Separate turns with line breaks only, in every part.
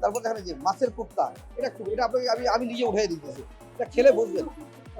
তারপর এই যে মাছের কোপ্তা, এটা খুব, এটা আপনাকে আমি আমি নিজে উঠে দিতেছি। এটা খেলে বুঝবেন,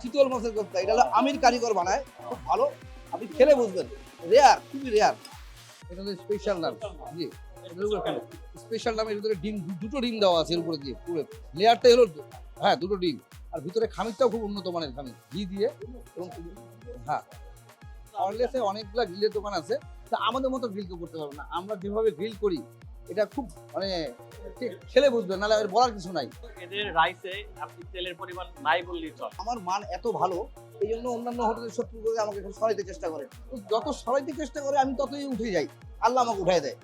চিতল মাছের কোপ্তা, এটা হলো আমির কারিগর বানায়, খুব ভালো, আপনি খেলে বুঝবেন। রেয়ার খুবই রেয়ার এটা হলো স্পেশাল নাম, জি। স্পেশাল নামের ভিতরে ডিম, দুটো ডিম দেওয়া আছে এর উপরে দিয়ে, পুরো। লেয়ারটাই হলো হ্যাঁ দুটো ডিম। আর ভিতরে খামিরটাও খুব উন্নত মানের খামির, ঘি দিয়ে। এবং হ্যাঁ। অনলেসে অনেকগুলো গ্রিলের দোকান আছে, তা আমাদের মতো গ্রিল কেউ করতে পারবে না। আমরা যেভাবে গ্রিল করি, এটা খুব মানে খেলে বুঝবেন নাহলে এর বলার কিছু নাই।
এদের রাইসে আপনি তেলের পরিমাণ নাই বললেই চলে।
আমার মান এত ভালো এই জন্য অন্যান্য হোটেলের শত্রু করে আমাকে সরাইতে চেষ্টা করে। যত সরাইতে চেষ্টা করে আমি ততই উঠে যাই। আল্লাহ আমাকে উঠাই দেয়।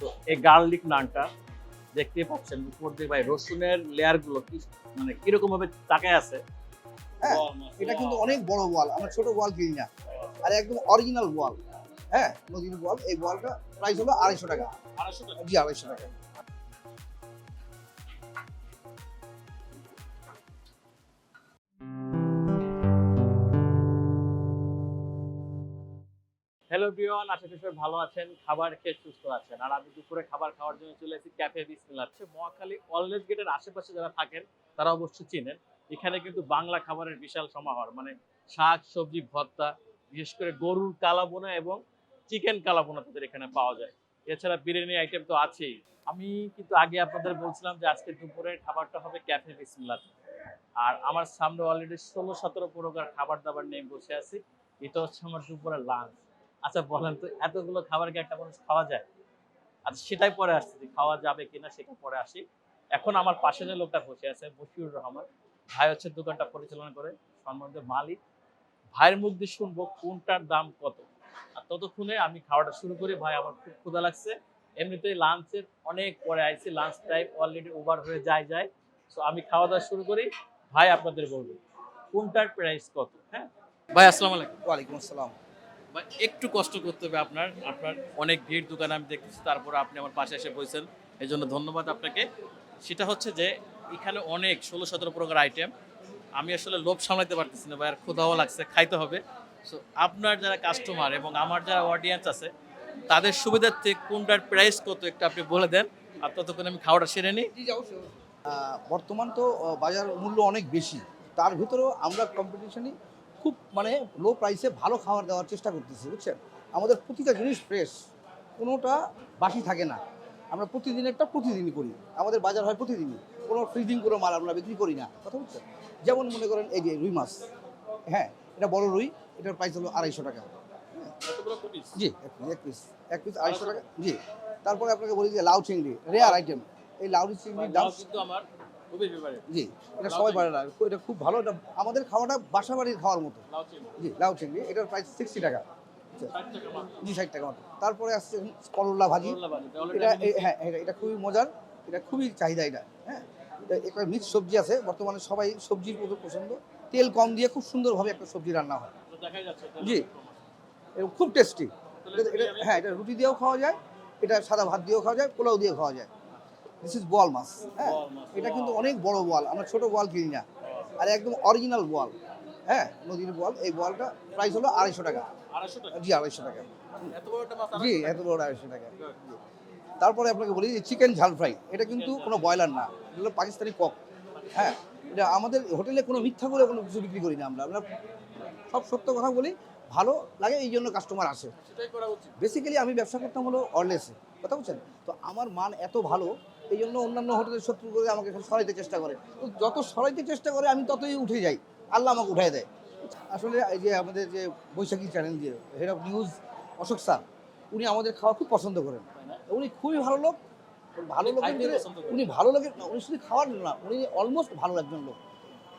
তো এই গার্লিক নানটা দেখতেই পাচ্ছেন উপর দিয়ে ভাই রসুনের লেয়ারগুলো কি মানে কীরকম ভাবে তাকায় আছে?
হ্যাঁ, এটা কিন্তু অনেক বড় ওয়াল আমরা ছোট ওয়াল কিনি না। আর একদম অরিজিনাল ওয়াল। হ্যাঁ নদীর ওয়াল এই ওয়ালটা প্রাইস হলো আড়াইশো টাকা।
আড়াইশো টাকা।
জি আড়াইশো টাকা।
হ্যালো প্রিয়ন আশা করি সবাই ভালো আছেন, খাবার খেয়ে সুস্থ আছেন। আর আমি দুপুরে খাবার খাওয়ার জন্য চলে এসেছি ক্যাফে বিসমিল্লাহ হচ্ছে মহাখালী অলওয়েজ গেটের আশেপাশে যারা থাকেন, তারা অবশ্যই চিনেন। এখানে কিন্তু বাংলা খাবারের বিশাল সমাহার মানে শাক, সবজি, ভর্তা, বিশেষ করে গরুর কালাবোনা এবং চিকেন কালাবোনা তাদের এখানে পাওয়া যায়। এছাড়া বিরিয়ানি আইটেম তো আছেই। আমি কিন্তু আগে আপনাদের বলছিলাম যে আজকে দুপুরের খাবারটা হবে ক্যাফে বিসমিল্লাহ আর আমার সামনে অলরেডি ষোলো সতেরো প্রকার খাবার দাবার নিয়ে বসে আছি। এটা হচ্ছে আমার দুপুরের লাঞ্চ আচ্ছা বলেন তো, এতগুলো খাবার কি একটা মানুষ খাওয়া যায়? আচ্ছা সেটাই পরে আসছে যে খাওয়া যাবে কিনা সেটা পরে আসি। এখন আমার পাশে যে লোকটা বসে আছে, বশিউর রহমান, ভাই হচ্ছে দোকানটা পরিচালনা করে, সম্বন্ধে মালিক। ভাইয়ের মুখ দিয়ে শুনব কোনটার দাম কত। আর ততক্ষণে আমি খাওয়াটা শুরু করি, ভাই আমার খুব ক্ষুধা লাগছে। এমনিতেই লাঞ্চের অনেক পরে আইছি, লাঞ্চ টাইম অলরেডি ওভার হয়ে যায় যায়। সো আমি খাওয়া দাওয়া শুরু করি, ভাই আপনাদের বলব, কোনটার প্রাইস কত হ্যাঁ? ভাই, আসসালামু আলাইকুম।
ওয়ালাইকুম আসসালাম।
বা একটু কষ্ট করতে হবে আপনার। আপনার অনেক ভিড় দোকানে আমি দেখতেছি, তারপর আপনি আমার পাশে এসে বসেছেন। এই জন্য ধন্যবাদ আপনাকে। সেটা হচ্ছে যে, এখানে অনেক ষোলো সতেরো প্রকার আইটেম আমি আসলে লোভ সামলাতে পারতেছি না ভাই আর ক্ষুধাও লাগছে, খাইতে হবে। সো আপনার যারা কাস্টমার এবং আমার যারা অডিয়েন্স আছে, তাদের সুবিধার্থে কোনটার প্রাইস কত একটু আপনি বলে দেন। আর ততক্ষণ আমি খাওয়াটা সেরে নিই।
বর্তমান তো বাজার মূল্য অনেক বেশি। তার ভিতরেও আমরা কম্পিটিশনই খুব মানে লো প্রাইসে ভালো খাবার দেওয়ার চেষ্টা করতেছি বুঝছেন? আমাদের প্রতিটা জিনিস ফ্রেশ কোনোটা বাসি থাকে না। আমরা প্রতিদিনেরটা প্রতিদিনই করি। আমাদের বাজার হয় প্রতিদিনই। কোনো ফ্রিজিং কোনো মাল আমরা বিক্রি করি না কথা বুঝছেন? যেমন মনে করেন এই যে রুই মাছ হ্যাঁ এটা বড় রুই এটার প্রাইস হলো আড়াইশো টাকা। জি এক পিস এক পিস এক পিস আড়াইশো টাকা। জি তারপরে আপনাকে বলি যে লাউ চিংড়ি রেয়ার আইটেম এই লাউ চিংড়ির দাম
কিন্তু আমার
জি এটা সবাই পারে না এটা খুব ভালো এটা আমাদের খাওয়াটা বাসা বাড়ির খাওয়ার মতো। জি লাউ চিংড়ি এটার প্রাইস সিক্সটি টাকা। জি ষাট টাকা মতো তারপরে আসছে করল্লা ভাজি। এটা হ্যাঁ এটা খুবই মজার এটা খুবই চাহিদা এটা হ্যাঁ। একটা মিক্স সবজি আছে বর্তমানে সবাই সবজির প্রচুর পছন্দ। তেল কম দিয়ে খুব সুন্দরভাবে একটা সবজি রান্না হয়। জি। খুব টেস্টি হ্যাঁ এটা রুটি দিয়েও খাওয়া যায় এটা সাদা ভাত দিয়েও খাওয়া যায় পোলাও দিয়ে খাওয়া যায়। দিস ইজ বোয়াল মাছ হ্যাঁ? এটা কিন্তু অনেক বড় বোয়াল আমরা ছোট বোয়াল কিনি না। আর একদম অরিজিনাল বোয়াল হ্যাঁ? নদীর বোয়াল এই বোয়ালটা প্রাইস হলো আড়াইশো টাকা। জি আড়াইশো টাকা। জি এত বড় আড়াইশো টাকা। তারপরে আপনাকে বলি চিকেন ঝাল ফ্রাই এটা কিন্তু কোনো ব্রয়লার না এটা হলো পাকিস্তানি কক হ্যাঁ? এটা আমাদের হোটেলে কোনো মিথ্যা করে কোনো কিছু বিক্রি করি না আমরা। আমরা সব সত্য কথা বলি ভালো লাগে এই জন্য কাস্টমার আসে। বেসিক্যালি আমি ব্যবসা করতাম হলো অরলেসে কথা বলছেন? তো আমার মান এত ভালো এই জন্য অন্যান্য হোটেলের শত্রু করে আমাকে এখন সরাইতে চেষ্টা করে। তো যত সরাইতে চেষ্টা করে আমি ততই উঠে যাই। আল্লাহ আমাকে উঠাই দেয়। আসলে এই যে আমাদের যে বৈশাখী চ্যানেল যে head of news Ashok sir উনি আমাদের খাওয়া খুব পছন্দ করেন। উনি খুবই ভালো লোক। ভালো লোকের
করেন।
উনি ভালো লোকের উনি শুধু খাওয়ার না উনি অলমোস্ট ভালো একজন লোক।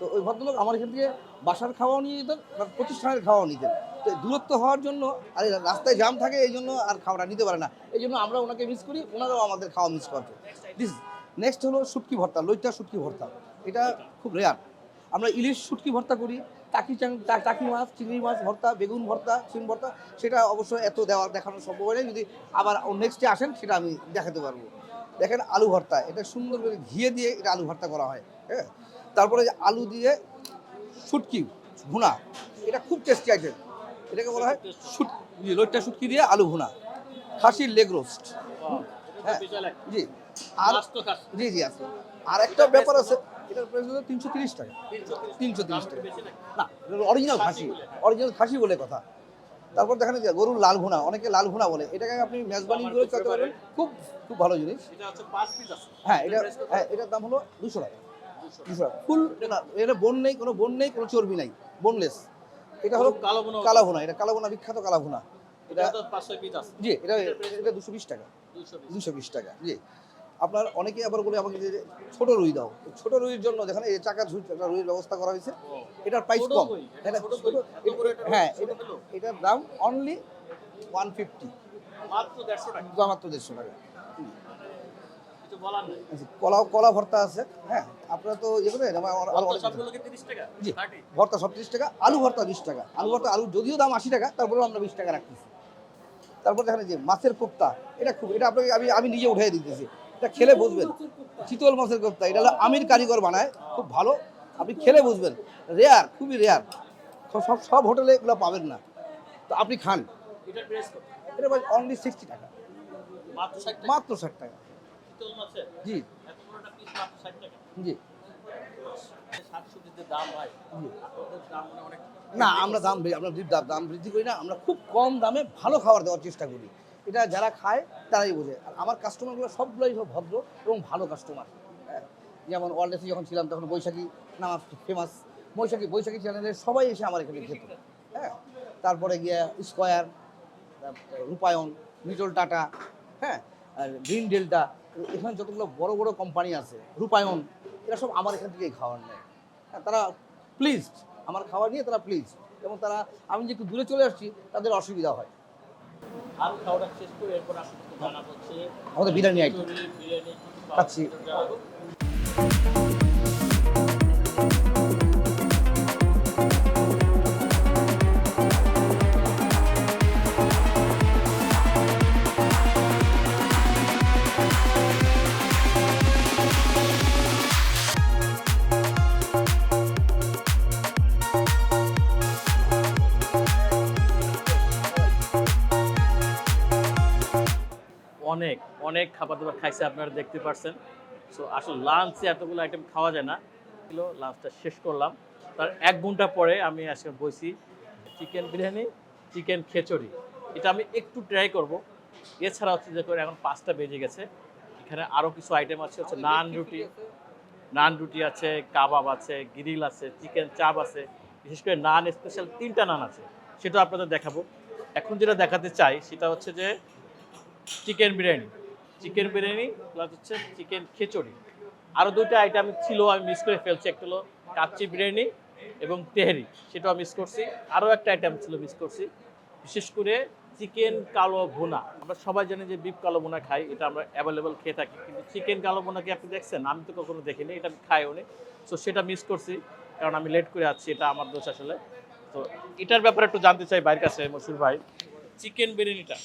তো ওই ভদ্রলোক আমার এখান থেকে বাসার খাওয়াও নিয়ে যেতেন, বা প্রতিষ্ঠানের খাওয়াও নিতেন। তো দূরত্ব হওয়ার জন্য আর রাস্তায় জাম থাকে, এই জন্য আর খাওয়াটা নিতে পারে না। এই জন্য আমরা ওনাকে মিস করি, ওনারাও আমাদের খাওয়া মিস করছে দিস নেক্সট হলো শুটকি ভর্তা লইটা শুটকি ভর্তা। এটা খুব রেয়ার আমরা ইলিশ শুটকি ভর্তা করি, টাকি টাকি মাছ, চিংড়ি মাছ ভর্তা, বেগুন ভর্তা সিম ভর্তা, সেটা অবশ্য এত দেওয়া, দেখানো সম্ভব হয় যদি আবার নেক্সট আসেন, সেটা আমি দেখাতে পারব। দেখেন আলু ভর্তা, এটা সুন্দর করে ঘিয়ে দিয়ে এটা আলু ভর্তা করা হয় হ্যাঁ? তারপরে আলু দিয়ে শুটকি ভুনা এটা খুব টেস্টি আইটেম এটাকে বলা হয় শুট লইট্টা শুটকি দিয়ে আলু ভুনা। খাসির লেগ রোস্ট হ্যাঁ। জি। আর জি জি আছে। আর একটা ব্যাপার আছে এটার প্রাইস হলো তিনশো তিরিশ টাকা। তিনশো তিরিশ। টাকা। না অরিজিনাল খাসি অরিজিনাল খাসি বলে কথা। তারপর দেখেন যে গরুর লাল ঘোনা অনেকে লাল ঘোনা বলে। এটাকে আপনি মেজবানি করে চলতে পারবেন খুব খুব ভালো জিনিস। হ্যাঁ এটা হ্যাঁ এটার দাম হলো দুশো টাকা। ফুল এটা বোন নেই কোনো বোন নেই কোনো চর্বি নাই বোনলেস এটা হলো
কালো
কালা ভুনা এটা কালা ভুনা বিখ্যাত কালা ভুনা
এটা
জি এটা এটা দুশো বিশ টাকা। দুশো বিশ। টাকা জি। আপনার অনেকে আবার বলে আমাকে যে ছোট রুই দাও। ছোট রুইয়ের জন্য যেখানে এই চাকা একটা রুইয়ের ব্যবস্থা করা হয়েছে। এটার প্রাইস কম। হ্যাঁ? এটার দাম অনলি ওয়ান ফিফটি
মাত্র দেড়শো টাকা।
মাত্র দেড়শো টাকা
কিছু বলার নেই
আচ্ছা, কলা কলা ভর্তা আছে হ্যাঁ আপনারা তো ইয়ে জি। ভর্তা সব ত্রিশ টাকা আলু ভর্তা বিশ টাকা। আলু ভর্তা আলু যদিও দাম আশি টাকা তারপরেও আমরা বিশ টাকা রাখতেছি। তারপর দেখেন যে মাছের কোপ্তা এটা খুব এটা আপনাকে আমি আমি নিজে উঠে দিতেছি। এটা খেলে বুঝবেন চিতল মাছের কোপ্তা এটা হলো আমির কারিগর বানায় খুব ভালো আপনি খেলে বুঝবেন। রেয়ার খুবই রেয়ার সব সব হোটেলে এগুলো পাবেন না। তো আপনি খান। এটা অনলি সিক্সটি টাকা।
মাত্র ষাট টাকা।
জি। জি।
হয় মানে
না আমরা দাম আমরা দাম দাম বৃদ্ধি করি না আমরা খুব কম দামে ভালো খাবার দেওয়ার চেষ্টা করি। এটা যারা খায় তারাই বোঝে। আর আমার কাস্টমারগুলো সবগুলোই সব ভদ্র এবং ভালো কাস্টমার যেমন ওয়ার্ল্ডেসে যখন ছিলাম তখন বৈশাখী নাম ফেমাস বৈশাখী বৈশাখী চ্যানেলে সবাই এসে আমার এখানে খেত হ্যাঁ। তারপরে গিয়ে স্কোয়ার রূপায়ণ মিটল টাটা হ্যাঁ। আর গ্রিন ডেল্টা এখানে যতগুলো বড় বড় কোম্পানি আছে রূপায়ণ এরা সব আমার এখান থেকেই খাওয়ার নেয়। হ্যাঁ, তারা প্লিজড আমার খাবার নিয়ে তারা প্লিজ এবং তারা আমি যে একটু দূরে চলে আসছি তাদের অসুবিধা হয়।
আর খাওয়াটা শেষ করে এরপর আপনাদের জানা হচ্ছে
আমাদের বিরিয়ানি আইটেম খাচ্ছি।
অনেক অনেক খাবার দাবার খাইছে আপনারা দেখতে পারছেন। সো আসলে লাঞ্চে এতগুলো আইটেম খাওয়া যায় না। ছিল লাঞ্চটা শেষ করলাম। তার এক ঘণ্টা পরে আমি আজকে বসি চিকেন বিরিয়ানি চিকেন খিচুড়ি। এটা আমি একটু ট্রাই করব। এছাড়া হচ্ছে যে করে এখন পাঁচটা বেজে গেছে। এখানে আরও কিছু আইটেম আছে হচ্ছে নান রুটি। নান রুটি আছে কাবাব আছে গ্রিল আছে চিকেন চাপ আছে। বিশেষ করে নান স্পেশাল তিনটা নান আছে। সেটা আপনাদের দেখাবো। এখন যেটা দেখাতে চাই সেটা হচ্ছে যে chicken biryani. Chicken biryani plus হচ্ছে চিকেন খিচুড়ি। আরও দুটো আইটেম ছিল, আমি মিস করে ফেলছি। একটা হলো কাচ্চি বিরিয়ানি এবং তেহারি, সেটাও মিস করছি। আরও একটা আইটেম ছিল মিস করছি, বিশেষ করে চিকেন কালো ভুনা। আমরা সবাই জানি যে বিফ কালো ভুনা খাই, এটা আমরা অ্যাভেলেবল খেয়ে থাকি। কিন্তু চিকেন কালো ভুনা কি আপনি দেখছেন? আমি তো কখনো দেখিনি, এটা আমি খাইও নি। সো সেটা মিস করছি, কারণ আমি লেট করে আছি এটা আমার দোষ আসলে। তো এটার ব্যাপারে একটু জানতে চাই বাইরের কাছে মসুর ভাই। চিকেন বিরিয়ানিটা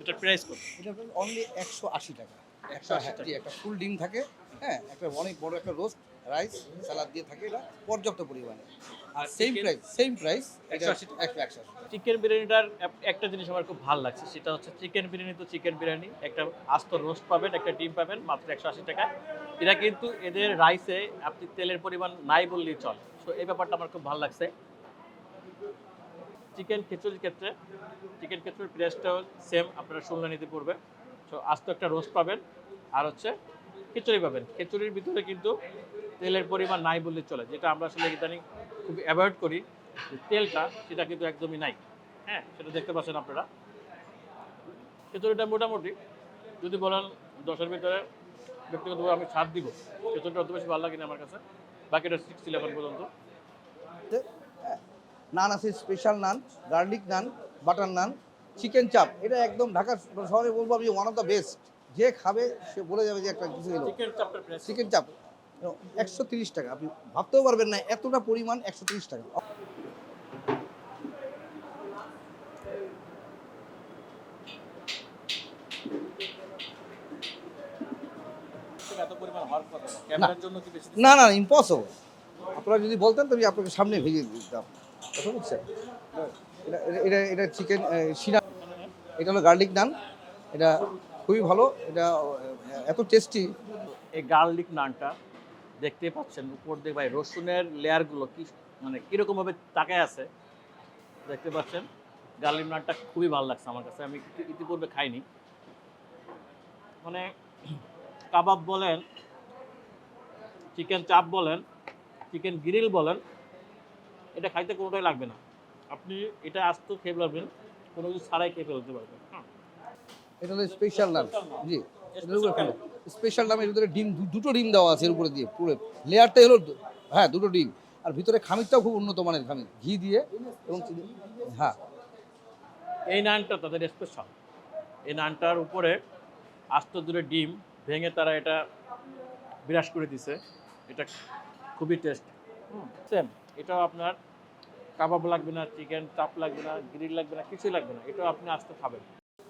এটার প্রাইস কত?
এটা অনলি একশো আশি টাকা। একটা
180 টাকা।
একটা ফুল ডিম থাকে হ্যাঁ একটা অনেক বড় একটা রোস্ট রাইস স্যালাড দিয়ে থাকে এটা পর্যাপ্ত পরিমাণে। আর সেম প্রাইস সেম প্রাইস
180 টাকা।
একশো একশো আশি টাকা।
চিকেন বিরিয়ানিটার একটা জিনিস আমার খুব ভালো লাগছে সেটা হচ্ছে চিকেন বিরিয়ানি তো চিকেন বিরিয়ানি একটা আস্ত রোস্ট পাবেন একটা ডিম পাবেন মাত্র একশো আশি টাকা। এরা কিন্তু এদের রাইসে আপনি তেলের পরিমাণ নাই বললেই চলে। সো এই ব্যাপারটা আমার খুব ভালো লাগছে। চিকেন খিচুড়ির ক্ষেত্রে, চিকেন খিচুড়ির প্রাইসটাও সেম আপনারা শুনলে নিতে পড়বে। সো আস্ত একটা রোস্ট পাবেন। আর হচ্ছে খিচুড়ি পাবেন। খিচুড়ির ভিতরে কিন্তু তেলের পরিমাণ নাই বললে চলে। যেটা আমরা আসলে ইদানিং খুব অ্যাভয়েড করি তেলটা, সেটা কিন্তু একদমই নাই। হ্যাঁ সেটা দেখতে পাচ্ছেন আপনারা। খিচুড়িটা মোটামুটি যদি বলেন দশের ভিতরে ব্যক্তিগতভাবে আমি ছাড় দিব। খিচুড়িটা অত বেশি ভালো লাগে না আমার কাছে। বাকিটা সিক্স ইলেভেন পর্যন্ত।
নান আছে special naan garlic naan butter naan chicken chaap এটা একদম ঢাকা শহরে বলব আমি ওয়ান অফ দ্য বেস্ট যে খাবে সে বলে যাবে যে একটা কিছু এলো
চিকেন
চাপ একশো তিরিশ টাকা। আপনি ভাবতেও পারবেন না এতটা পরিমাণ একশো তিরিশ টাকা।
না।
না। না ইম্পসিবল আপনারা যদি বলতেন তবে আপনাকে সামনে ভেজে দিতাম। কথা বুঝছেন এটা এটা চিকেন সিনা এটা হলো গার্লিক নান এটা খুবই ভালো, এটা এত টেস্টি
এই গার্লিক নানটা দেখতে পাচ্ছেন উপর দিয়ে, ভাই, রসুনের লেয়ারগুলো কি মানে কীরকম ভাবে তাকায় আছে, দেখতে পাচ্ছেন? গার্লিক নানটা খুবই ভালো লাগছে আমার কাছে, আমি ইতি- ইতিপূর্বে খাইনি। মানে কাবাব বলেন চিকেন চাপ বলেন চিকেন গ্রিল বলেন এটা খাইতে কোনোটাই লাগবে না। আপনি এটা আস্ত খেয়ে ফেলবেন কোনো কিছু ছাড়াই খেয়ে ফেলতে পারবেন হ্যাঁ।
এটা হলো স্পেশাল নাম জি। স্পেশাল নামের ভিতরে ডিম দুটো ডিম দেওয়া আছে এর উপরে দিয়ে পুরো। লেয়ারটাই হলো হ্যাঁ দুটো ডিম। আর ভিতরে খামিরটাও খুব উন্নত মানের খামির। ঘি দিয়ে এবং হ্যাঁ।
এই নানটা তাদের স্পেশাল এই নানটার উপরে আস্ত দূরে ডিম ভেঙে তারা এটা বিরাজ করে দিছে। এটা খুবই টেস্ট সেম এটাও আপনার কাবাব লাগবে না চিকেন চাপ লাগবে না গ্রিল লাগবে না কিছুই লাগবে না এটাও আপনি আস্তে খাবেন।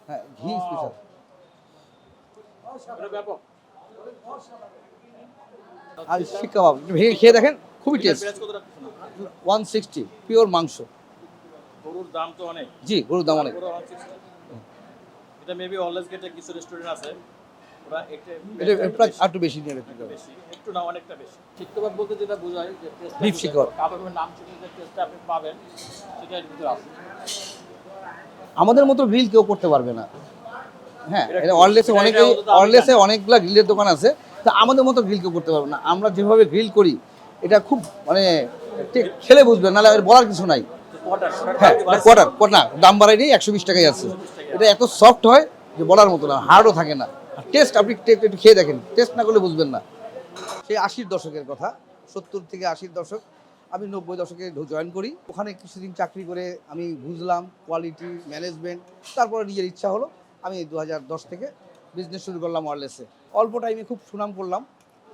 হ্যাঁ ঘি স্পেশাল
ব্যাপক।
আর শিক কাবাব ভেঙে খেয়ে দেখেন খুবই টেস্ট ওয়ান সিক্সটি পিওর মাংস।
গরুর দাম তো অনেক।
জি গরুর দাম অনেক।
পুরো 160 এটা মেবি অলওয়েজ গেটে কিছু রেস্টুরেন্ট আছে। এটা
এটা প্রায় আর একটু বেশি নিয়ে রেখে দেবে।
একটু না অনেকটা বেশি। শিক্ষকবাদ বলতে যেটা বোঝায় যে টেস্ট
শিকড়।
কাবাবের নাম শুনে যে টেস্টটা আপনি পাবেন সেটা এর ভিতরে আছে।
আমাদের মতো গ্রিল কেউ করতে পারবে না। হ্যাঁ
এটা
অনেকগুলা গ্রিলের দোকান আছে তা আমাদের মতো গ্রিল কেউ করতে পারবে না। আমরা যেভাবে গ্রিল করি এটা খুব মানে ঠিক খেলে বুঝবেন নাহলে বলার কিছু নাই। হ্যাঁ কোয়ার্টার কোয়ার্টার দাম বাড়াই নেই একশো বিশ টাকাই আছে এটা এত সফট হয় যে বলার মতো না হার্ডও থাকে না। টেস্ট আপনি একটু খেয়ে দেখেন। টেস্ট না করলে বুঝবেন না। সেই আশির দশকের কথা, সত্তর থেকে আশির দশক, আমি নব্বই দশকে জয়েন করি। ওখানে কিছুদিন চাকরি করে আমি বুঝলাম কোয়ালিটি ম্যানেজমেন্ট তারপরে নিজের ইচ্ছা হলো আমি দু থেকে বিজনেস শুরু করলাম ওয়ারলেসে অল্প টাইমে খুব সুনাম করলাম।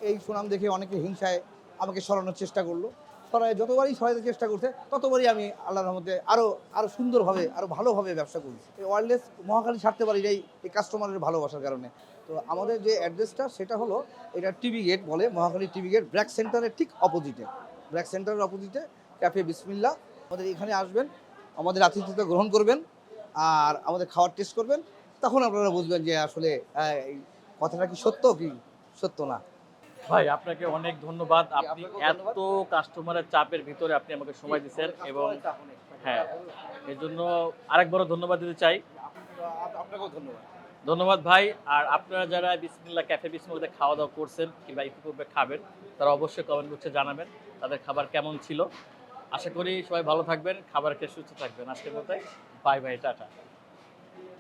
এই সুনাম দেখে অনেকে হিংসায় আমাকে সরানোর চেষ্টা করল। সরাই যতবারই সরাইতে চেষ্টা করছে, ততবারই আমি আল্লাহর রহমতে আরও আরও সুন্দরভাবে আরও ভালোভাবে ব্যবসা করছি এই ওয়ারলেস মহাখালী ছাড়তে পারি এই এই কাস্টমারের ভালোবাসার কারণে। তো আমাদের যে অ্যাড্রেসটা সেটা হলো এটা টিভি গেট বলে, মহাকালী টিভি গেট ব্র্যাক সেন্টারের ঠিক অপোজিটে ব্র্যাক সেন্টারের অপোজিটে ক্যাফে বিসমিল্লা আমাদের এখানে আসবেন, আমাদের আতিথ্যতা গ্রহণ করবেন, আর আমাদের খাওয়ার টেস্ট করবেন। তখন আপনারা বুঝবেন যে আসলে কথাটা কি সত্য কি সত্য না।
ভাই আপনাকে অনেক ধন্যবাদ। আপনি এত কাস্টমারের চাপের ভিতরে আপনি আমাকে সময় দিচ্ছেন এবং হ্যাঁ এর জন্য আরেকবারও ধন্যবাদ দিতে চাই।
আপনাকেও ধন্যবাদ।
ধন্যবাদ ভাই আর আপনারা যারা বিসমিল্লা ক্যাফে বিসমিল্লাতে খাওয়া দাওয়া করছেন কিংবা ইতিপূর্বে খাবেন তারা অবশ্যই কমেন্ট বক্সে জানাবেন তাদের খাবার কেমন ছিল। আশা করি সবাই ভালো থাকবেন খাবার খেয়ে সুস্থ থাকবেন। আজকের মতো বাই বাই টাটা।